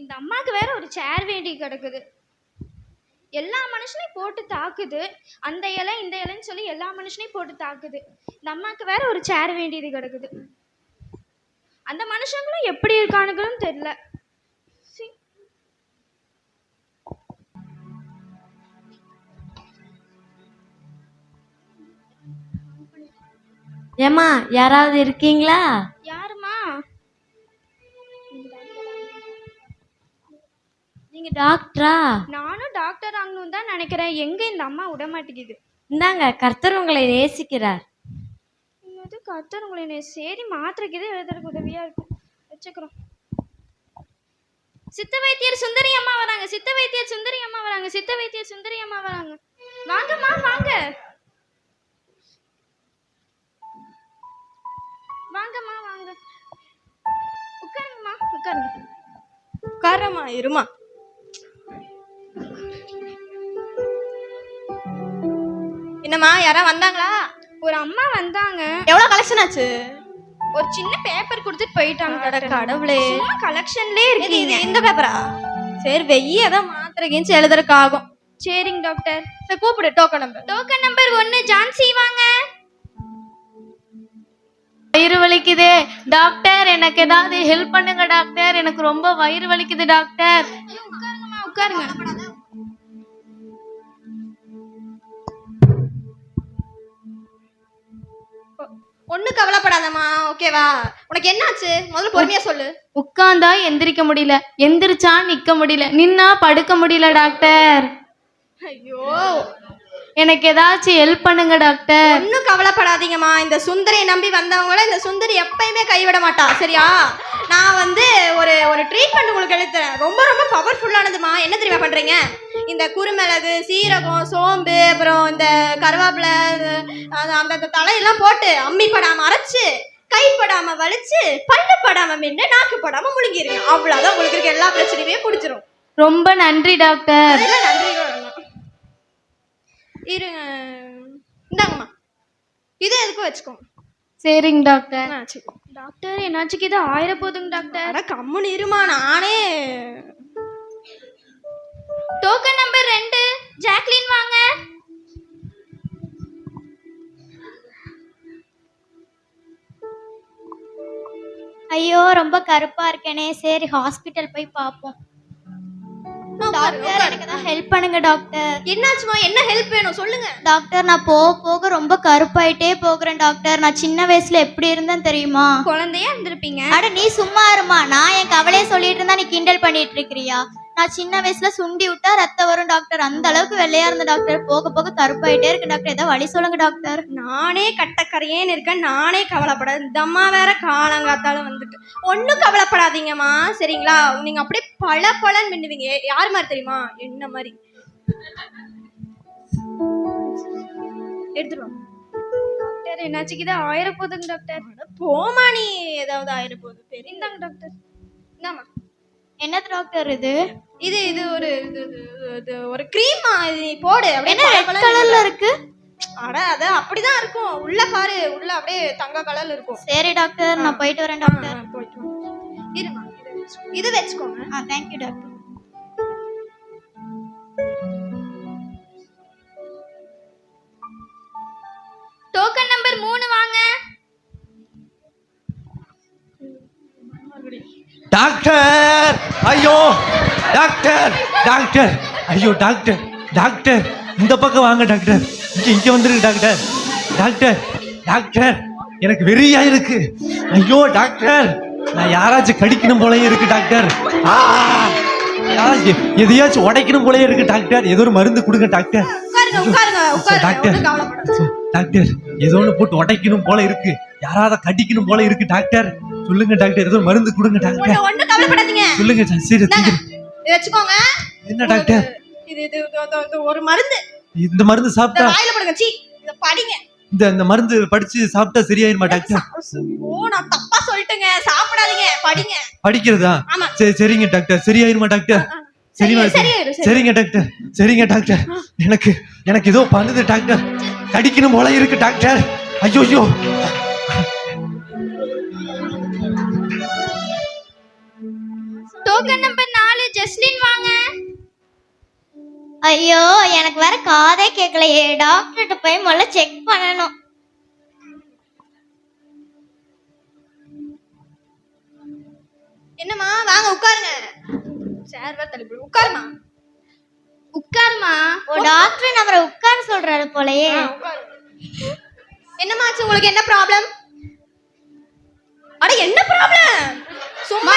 இந்த அம்மாவுக்கு வேற ஒரு சேர் வேண்டி கிடக்குது. எல்லா மனுஷனையும் போட்டு தாக்குது. அந்த இலை இந்த இலைன்னு சொல்லி எல்லா மனுஷனையும் போட்டு தாக்குது. இந்த அம்மாவுக்கு வேற ஒரு சேர் வேண்டியது கிடக்குது. அந்த மனுஷங்களும் எப்படி இருக்கானுங்களும் தெரியல. ஏம்மா யாராவது இருக்கீங்களா? நீங்க டாக்டரா? நானும் டாக்டர் ஆகணும்னு தான் நினைக்கிறேன். எங்க இந்த அம்மா விட மாட்டேங்குது. இந்தாங்க கர்த்தர் உங்களை நேசிக்கிறார். என்னது கர்த்தர் உங்களை என்னை சரி மாத்திரைக்கு இது எழுதுறதுக்கு உதவியா இருக்கும் வச்சுக்கிறோம். சித்த வைத்தியர் சுந்தரி அம்மா வராங்க. சித்த வைத்தியர் சுந்தரி அம்மா வராங்க. சித்த வைத்தியர் சுந்தரி அம்மா வராங்க. வாங்கம்மா வாங்க. வாங்கம்மா வாங்க. உட்காருங்கம்மா உட்காருங்க. உட்காரமா இருமா. என்னம்மா யாரா வந்தாங்களா? ஒரு அம்மா வந்தாங்க. எவ்வளவு கலெக்ஷன் ஆச்சு? ஒரு சின்ன பேப்பர் கொடுத்துட்டு போயிட்டாங்க கடவுளே. சும்மா கலெக்ஷன்லயே இது இது இந்த பேப்பரா சரி வெய்ய ஏதோ மாத்திரை கிஞ்சி எழுதுறதுக்கு ஆகும் சரிங்க டாக்டர் சரி கூப்பிடு டோக்கன் நம்பர் டோக்கன் நம்பர் ஒன்னு ஜான்சி வாங்க. வயிறு வலிக்குதே. டாக்டர் எனக்கு ஏதாவது ஹெல்ப் பண்ணுங்க டாக்டர் எனக்கு ரொம்ப வயிறு வலிக்குது டாக்டர் உட்காருங்கம்மா உட்காருங்க. ஒண்ணு கவலைப்படாதம்மா. ஓகேவா உனக்கு என்னாச்சு? முதல்ல பொறுமையா சொல்லு. உட்கார்ந்தா எந்திரிக்க முடியல. எந்திரிச்சா நிக்க முடியல. நின்னா படுக்க முடியல டாக்டர். ஐயோ. எனக்கு ஏதாச்சும் ஹெல்ப் பண்ணுங்க டாக்டர். ஒன்றும் கவலைப்படாதீங்கம்மா. இந்த சுந்தரியை நம்பி வந்தவங்கள இந்த சுந்தரி எப்பயுமே கைவிட மாட்டா. சரியா? நான் வந்து ஒரு ஒரு ட்ரீட்மெண்ட் உங்களுக்கு எழுத்துறேன் ரொம்ப ரொம்ப பவர்ஃபுல்லானதுமா என்ன தெரியுமா பண்றீங்க? இந்த குருமிளகு சீரகம் சோம்பு அப்புறம் இந்த கருவேப்பிலை அந்த தலையெல்லாம் போட்டு அம்மி படாம அரைச்சு கைப்படாம வலிச்சு பல்லு படாம மின்னு நாக்கு படாம முழுங்கிருங்க. அவ்வளவுதான் உங்களுக்கு இருக்க எல்லா பிரச்சனையுமே பிடிச்சிரும் ரொம்ப நன்றி டாக்டர். நன்றி இருங்க. இந்தாங்கம்மா. இது எதுக்கும் வச்சுக்கோங்க சரிங்க டாக்டர். டாக்டர் என்னாச்சுக்கு இது ஆயிர போதுங்க டாக்டர் கம்முன்னு இருமா நானே டோக்கன் நம்பர் ரெண்டு. ஜாக்லின் வாங்க. ஐயோ ரொம்ப கருப்பா இருக்கேனே. சரி ஹாஸ்பிட்டல் போய் பார்ப்போம். டாக்டர் எனக்கு தான் ஹெல்ப் பண்ணுங்க டாக்டர் என்னாச்சுமா? என்ன ஹெல்ப் வேணும்? சொல்லுங்க. டாக்டர் நான் போக போக ரொம்ப கருப்பாயிட்டே போகிறேன் டாக்டர் நான் சின்ன வயசுல எப்படி இருந்தேன் தெரியுமா? குழந்தையா இருந்திருப்பீங்க. அட நீ சும்மா இருமா. நான் என் கவலையை சொல்லிட்டு இருந்தா நீ கிண்டல் பண்ணிட்டு இருக்கிறியா? நான் சின்ன வயசுல சுண்டி விட்டா ரத்தம் வரும் டாக்டர் அந்த அளவுக்கு வெள்ளையா இருந்த டாக்டர் போக போக கருப்பாயிட்டே இருக்கு டாக்டர் ஏதாவது வழி சொல்லுங்க டாக்டர் நானே கட்டக்கரையேன்னு இருக்கேன். நானே கவலைப்படாது. இந்த அம்மா வேற காலங்காத்தாலும் வந்துட்டு. ஒன்றும் கவலைப்படாதீங்கம்மா. சரிங்களா? நீங்க அப்படியே பல பலன் மின்னுவீங்க. யார் மாதிரி தெரியுமா? என்ன மாதிரி? எடுத்துருவோம் டாக்டர் என்னாச்சுக்கு ஆயிரம் போதுங்க டாக்டர். போமா நீ. ஏதாவது ஆயிரம் போகுது பெரிய இந்தாங்க டாக்டர். என்னம்மா என்னது டாக்டர் இது? இது இது ஒரு இது இது- இது ஒரு க்ரீமா இது நீ போடு. அப்படியே என்ன ரெட் பளன்னு கலர்ல இருக்கு? அட அது அப்படிதான் இருக்கும். உள்ள பாரு உள்ள அப்படியே தங்க கலர்ல இருக்கும். சரி டாக்டர் நான் போயிட்டு வரேன் டாக்டர் போயிட்டு வா. இருமா இது வச்சுக்கோ. இது வச்சுக்கோங்க. ஆ தேங்க்யூ டாக்டர் டாக்டர்! ஐயோ! டாக்டர்! டாக்டர்! ஐயோ டாக்டர்! டாக்டர்! இந்த பக்கம் வாங்க டாக்டர். இங்க இங்க வந்துருக்கு டாக்டர். டாக்டர்! டாக்டர்! எனக்கு வெறியா இருக்கு. ஐயோ டாக்டர்! நான் யாராச்சும் கடிக்கணும் போலயே இருக்கு டாக்டர். எதையாச்சும் உடைக்கணும் போலயே இருக்கு டாக்டர். ஏதோ ஒரு மருந்து கொடுங்க டாக்டர். டாக்டர். டாக்டர் ஏதோ ஒன்று போட்டு உடைக்கணும் போல இருக்கு. யாராவது கடிக்கணும் போல இருக்கு டாக்டர். சொல்லுங்க டாக்டர் ஏதோ மருந்து கொடுங்க டாக்டர். ஒன்றும் கவலைப்படாதீங்க. சொல்லுங்க சரி. இதை வச்சுக்கோங்க. என்ன டாக்டர்? இது இது ஒரு மருந்து. இந்த மருந்து சாப்பிட்டா வாயில போடுங்க சீ இதை படிங்க. இந்த இந்த மருந்து படிச்சு சாப்பிட்டா சரியாயிருமா டாக்டர்? ஓ நான் தப்பா சொல்லிட்டேங்க. சாப்பிடாதீங்க படிங்க. படிக்கிறதா. சரி சரிங்க டாக்டர். சரியாயிருமா டாக்டர்? சரிமா? சரிங்க டாக்டர். சரிங்க டாக்டர். எனக்கு எனக்கு ஏதோ பண்ணுது டாக்டர். கடிக்கணும் போல இருக்கு டாக்டர். ஐயோ ஐயோ. டோக்கன் நம்பர் நாலு ஜஸ்டின் வாங்க. ஐயோ எனக்கு வேற காதே கேட்கலையே. டாக்டர்கிட்ட போய் முதல்ல செக் பண்ணணும். என்னம்மா வாங்க உட்காருங்க. சேர் வேற தள்ளி போடு. உட்காருமா உட்காருமா ஓ டாக்டர் நம்மள உட்கார சொல்றாரு போலயே. ஆச்சு? உங்களுக்கு என்ன ப்ராப்ளம் அட என்ன ப்ராப்ளம் சும்மா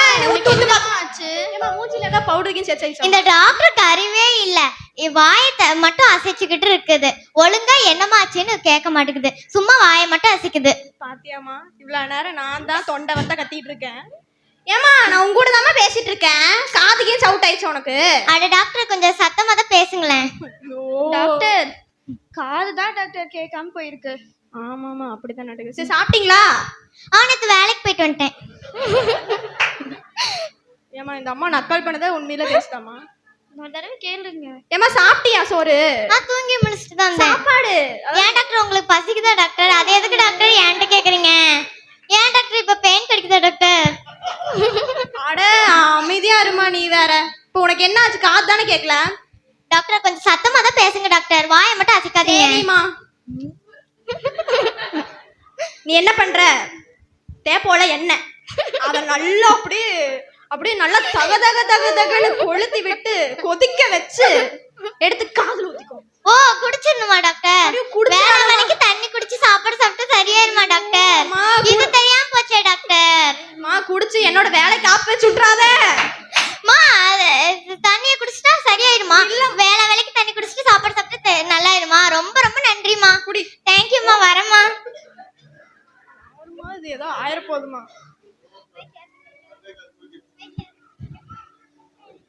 ஆச்சு ஏம்மா மூஞ்சில ஏதாவது பவுடருக்கும் சேர்த்து இந்த டாக்டருக்கு அறிவே இல்ல. இ- வாயை த- மட்டும் அசைச்சுக்கிட்டு இருக்குது. ஒழுங்கா என்னமாச்சுன்னு கேட்க மாட்டேங்குது. சும்மா வாயை மட்டும் அசைக்குது. பாத்தியாமா இவ்வளவு நேரம் நான் தான் தொண்டை வத்த கத்திட்டு இருக்கேன். ஏமா நான் உங்க கூட பேசிட்டு இருக்கேன். காதுக்கே சவுட் ஆயிடுச்சு உனக்கு. அட டாக்டர் கொஞ்சம் சத்தமா தான் பேசுங்களேன். டாக்டர் காது தான் டாக்டர் கேட்காம போயிருக்கு. ஆமாமா அப்படிதான் நடக்குது. சரி சாப்பிட்டீங்களா? அவனுக்கு வேலைக்கு போயிட்டு வந்துட்டேன். ஏமா இந்த அம்மா நக்கல் பண்ணதை உண்மையில பேசுதாமா ஒரு தடவை கேளுங்க. ஏமா சாப்பிட்டியா சோறு? நான் தூங்கி முடிச்சுட்டு தான் சாப்பாடு? ஏன் டாக்டர் உங்களுக்கு பசிக்குதா டாக்டர்? அது எதுக்கு டாக்டர்? என்கிட்ட கேக்குறீங்க? ஏன் டாக்டர் இப்ப பெயின் கிடைக்குதா டாக்டர்? அட அமைதியா இருமா நீ வேற. இப்போ உனக்கு என்ன ஆச்சு காது தானே கேட்கல டாக்டர் கொஞ்சம் சத்தமா தான் பேசுங்க டாக்டர். வாயை மட்டும் அசைக்காதீங்க. சரிம்மா. நீ என்ன பண்ற? தேப்போல என்ன? அத நல்லா அப்படியே அப்படியே நல்லா தக தக தக தகன்னு கொளுத்தி விட்டு கொதிக்க வச்சு எடுத்து காதுல ஊத்திக்கோ. ஓ குடிச்சிடணுமா டாக்டர் அப்படியே குடிச்சிடணுமா? வேற வேலைக்கு தண்ணி குடிச்சு சாப்பாடு சாப்பிட்டு சரியாயிருமா டாக்டர் அம்மா, இது தெரியாம போச்சே டாக்டர் மா குடிச்சு என்னோட வேலைக்கு ஆப் வச்சு விட்றாத மா அது தண்ணியை குடிச்சிட்டா சரியாயிருமா வேலை வேலைக்கு தண்ணி குடிச்சிட்டு சாப்பாடு சாப்பிட்டு தெ- நல்லாயிருமா ரொம்ப ரொம்ப நன்றிமா குடி தேங்க்யூம்மா வரேம்மா அம்மா, இது ஏதோ ஆயிர போதுமா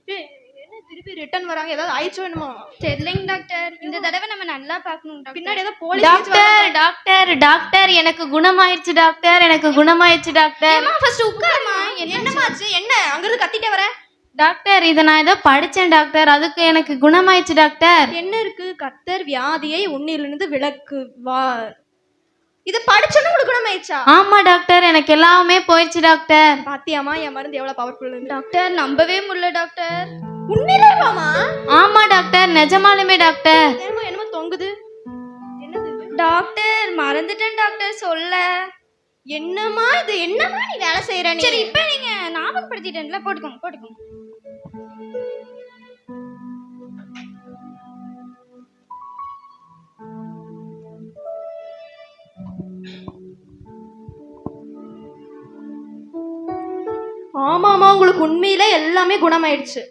ஏய், என்ன திருப்பி ரிட்டர்ன் வராங்க. ஏதாவது ஆயிடுச்சோ என்னமோ. தெரியலைங்க டாக்டர் இந்த தடவை நம்ம நல்லா பார்க்கணும் டாக்டர் பின்னாடி ஏதோ போலீஸ் டாக்டர் டாக்டர் டாக்டர் எனக்கு குணமாயிருச்சு டாக்டர் எனக்கு குணமாயிருச்சு டாக்டர் ஃபர்ஸ்ட் உட்காருமா என்னமாச்சு என்ன? அங்க இருந்து கத்திட்டே வர. டாக்டர் இதை நான் ஏதோ படிச்சேன் டாக்டர் அதுக்கு எனக்கு குணமாயிருச்சு டாக்டர் என்ன இருக்கு? கத்தர் வியாதியை உன்னிலிருந்து விளக்கு வார் இது படிச்சோன்னு உங்களுக்கு குணமாயிடுச்சா ஆமா டாக்டர் எனக்கு எல்லாமே போயிடுச்சு டாக்டர் பாத்தியாமா என் மருந்து எவ்வளவு பவர்ஃபுல் டாக்டர் நம்பவே முடியல டாக்டர் உண்மையிலேவாமா ஆமா டாக்டர். நிஜமாலுமே டாக்டர். என்னமோ என்னமோ தொங்குது? டாக்டர் மறந்துட்டேன் டாக்டர் சொல்ல. என்னம்மா இது? என்னம்மா நீ வேலை செய்யற நீ? சரி இப்போ நீங்க ஞாபகப்படுத்திட்டேன்ல. போட்டுக்கோங்க போட்டுக்கோங்க. ஆமாமா உங்களுக்கு உண்மையிலே எல்லாமே குணமாயிடுச்சு.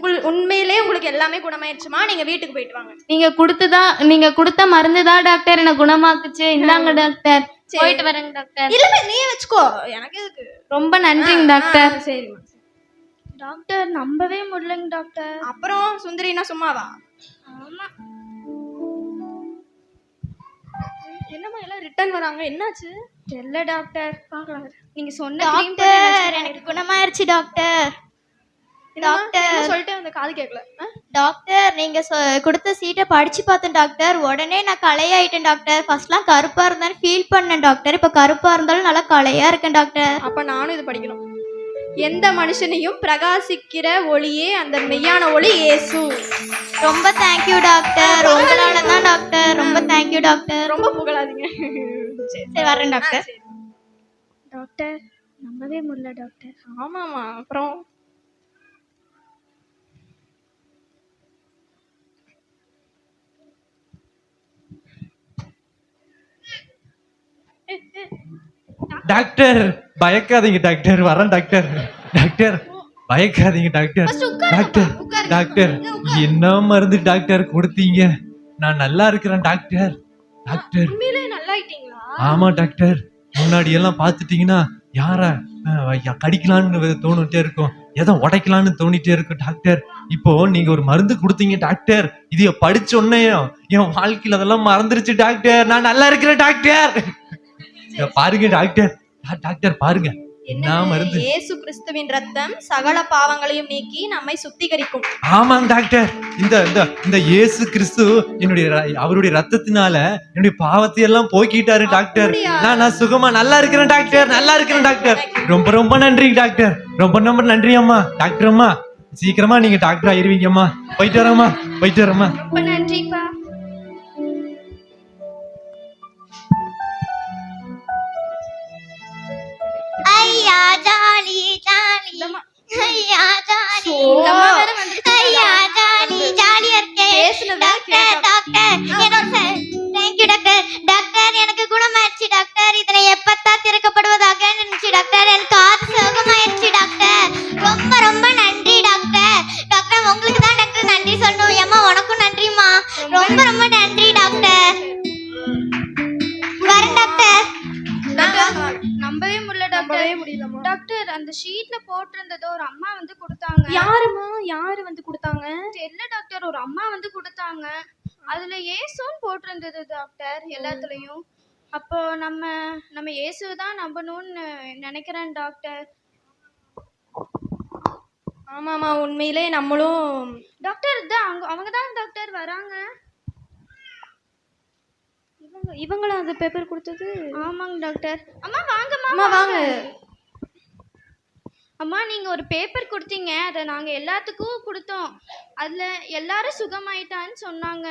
உங்கள் உண்மையிலே உங்களுக்கு எல்லாமே குணமாயிடுச்சுமா நீங்க வீட்டுக்கு போயிட்டு வாங்க. நீங்க கொடுத்துதான் நீங்க கொடுத்த மருந்து தான் டாக்டர் என்ன குணமாக்குச்சு. இந்தாங்க டாக்டர் போயிட்டு வரேங்க டாக்டர் இல்ல நீயே வச்சுக்கோ. எனக்கு எதுக்கு? ரொம்ப நன்றிங்க டாக்டர் சரிம்மா டாக்டர் நம்பவே முடியலங்க டாக்டர் அப்புறம் சுந்தரினா சும்மாவா? ஆமா. என்னம்மா எல்லாம் ரிட்டர்ன் வராங்க? என்னாச்சு? தெரியல டாக்டர் பார்க்கலாம். நீங்க சொன்ன டாக்டர் எனக்கு குணமாயிருச்சு டாக்டர் டாக்டர் சொல்லிட்டு அந்த காது கேட்கல? டாக்டர் நீங்க சொ- கொடுத்த சீட்டை படிச்சு பார்த்தேன் டாக்டர் உடனே நான் கலையாயிட்டேன் டாக்டர் ஃபர்ஸ்ட்லாம் கருப்பா இருந்தாலும் ஃபீல் பண்ணேன் டாக்டர் இப்ப கருப்பா இருந்தாலும் நல்லா கலையா இருக்கேன் டாக்டர் அப்ப நானும் இது படிக்கணும். எந்த மனுஷனையும் பிரகாசிக்கிற ஒளியே அந்த மெய்யான ஒளி இயேசு ரொம்ப தேங்க்யூ டாக்டர் உங்களால தான் டாக்டர் ரொம்ப தேங்க்யூ டாக்டர் ரொம்ப புகழாதீங்க. சரி வரேன் டாக்டர். டாக்டர் நம்பவே முடியல டாக்டர் ஆமாமா அப்புறம் டாக்டர் பயக்காதீங்க டாக்டர் வரேன் டாக்டர் டாக்டர் பயக்காதீங்க டாக்டர் டாக்டர் டாக்டர் என்ன மருந்து டாக்டர் கொடுத்தீங்க? நான் நல்லா இருக்கிறேன் டாக்டர் டாக்டர் ஆமா டாக்டர் முன்னாடி எல்லாம் பார்த்துட்டீங்கன்னா யார கடிக்கலான்னு தோணிட்டே இருக்கும். எதை உடைக்கலான்னு தோணிட்டே இருக்கும் டாக்டர் இப்போ நீங்க ஒரு மருந்து கொடுத்தீங்க டாக்டர் இதைய படிச்ச உடனே என் வாழ்க்கையில அதெல்லாம் மறந்துருச்சு டாக்டர் நான் நல்லா இருக்கிறேன் டாக்டர் பாருங்க டாக்டர் டாக்டர் பாருங்க. என்ன மருந்து. இயேசு கிறிஸ்துவின் ரத்தம் சகல பாவங்களையும் நீக்கி நம்மை சுத்திகரிக்கும். ஆமாங்க டாக்டர். இந்த இந்த இந்த இயேசு கிறிஸ்து என்னுடைய அவருடைய ரத்தத்தினால என்னுடைய பாவத்தை எல்லாம் போக்கிட்டாரு டாக்டர்? நான் நான் சுகமா நல்லா இருக்கிறேன் டாக்டர். நல்லா இருக்கிறேன் டாக்டர். ரொம்ப ரொம்ப நன்றி டாக்டர். ரொம்ப ரொம்ப நன்றி அம்மா. டாக்டர் அம்மா சீக்கிரமா நீங்க டாக்டர் ஆயிருவீங்கம்மா. போயிட்டு வரேம்மா போயிட்டு வரேம்மா. ரொம்ப நன்றிப்பா. ஐயா ஜாலி ஜாலி. ஐயா ஜாலி. இந்த அம்மா வேற வந்துருச்சு. ஐயா ஜாலி ஜாலியா இருக்கேன் பேசுனதே doctor thank you doctor doctor. எனக்கு குணமாயிருச்சு டாக்டர். இதனை எப்பத்தான் திறக்கப்படுவதாக நினைச்சு டாக்டர். எனக்கு காது சுகமாயிருச்சு டாக்டர். அந்த ஷீட்ல போட்டிருந்ததோ ஒரு அம்மா வந்து கொடுத்தாங்க. யாருமா யாரு வந்து கொடுத்தாங்க? தெரியல டாக்டர் ஒரு அம்மா வந்து கொடுத்தாங்க. அதுல இயேசுன்னு போட்டிருந்தது டாக்டர் எல்லாத்துலயும். அப்போ நம்ம நம்ம இயேசுவை தான் நம்பணும்னு நினைக்கிறேன் டாக்டர் ஆமாமா உண்மையிலே நம்மளும் டாக்டர் இதான் அவங்க அவங்க தான் டாக்டர் வராங்க. இவங்க இவங்களா அந்த பேப்பர் கொடுத்தது? ஆமாங்க டாக்டர் அம்மா வாங்கம்மா அம்மா வாங்க. அம்மா நீங்க ஒரு பேப்பர் கொடுத்தீங்க. அதை நாங்க எல்லாத்துக்கும் கொடுத்தோம். அதுல எல்லாரும் சுகமாயிட்டான்னு சொன்னாங்க.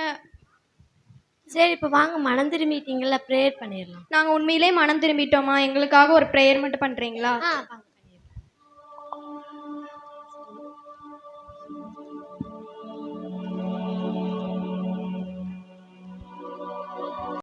சரி இப்போ வாங்க. மனம் திரும்பிட்டீங்கல்ல ப்ரேயர் பண்ணிடலாம். நாங்க உண்மையிலே மனம் திரும்பிட்டோமா எங்களுக்காக ஒரு ப்ரேயர் மட்டும் பண்றீங்களா? ஆ